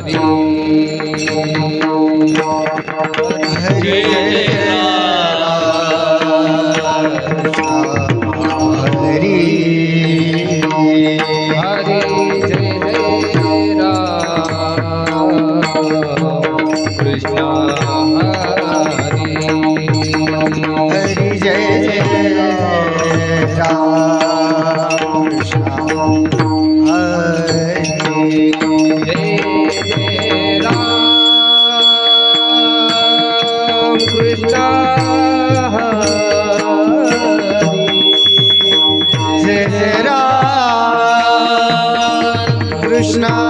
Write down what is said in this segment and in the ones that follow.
Hari Hari Krishna.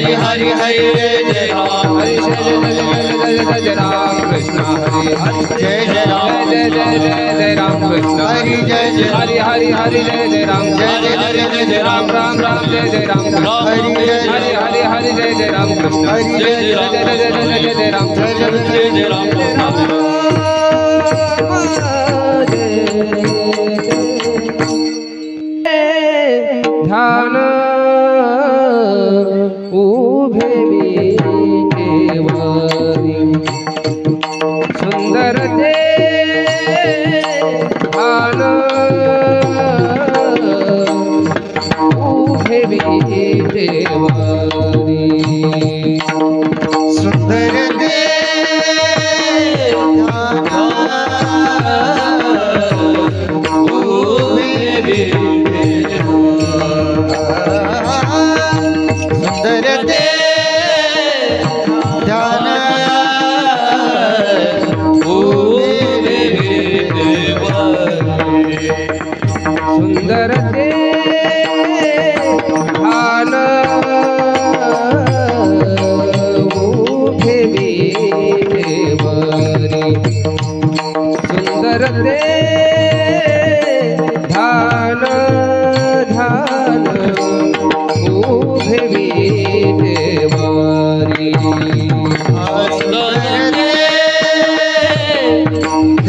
Hari Hari Hari जय राम हरि जय राम कृष्ण हरि हरि जय जय राम जय जय जय जय राम कृष्ण हरि जय जय हरि हरि हरि जय जय राम जय जय हरि जय जय राम राम राम जय जय राम हरि जय हरि हरि हरि जय जय राम कृष्ण हरि जय जय जय जय जय जय जय राम जय जय जय जय राम कृष्ण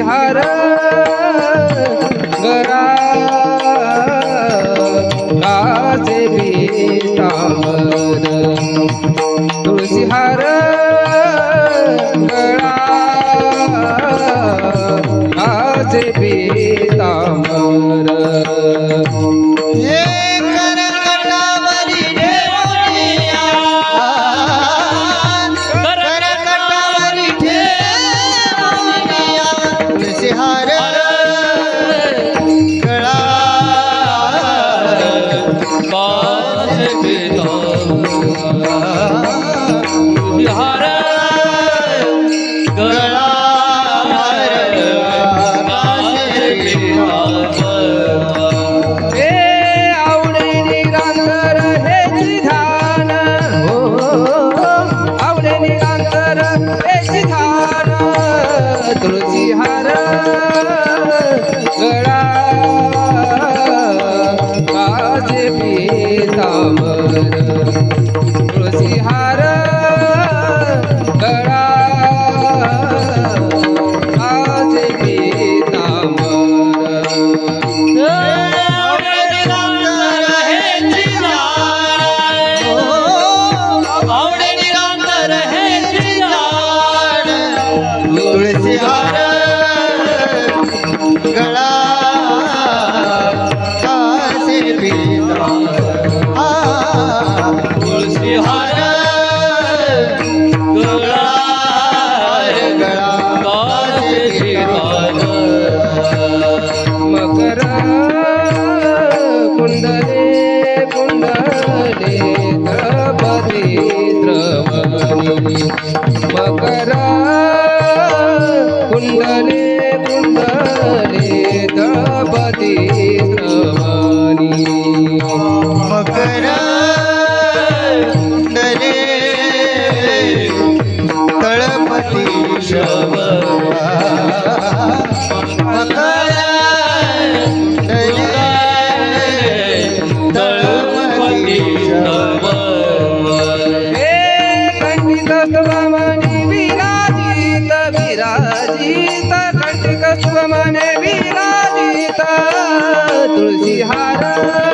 हर गरा गाजे बीतावर तुलसी हर மகரா குண்டலே बिहारा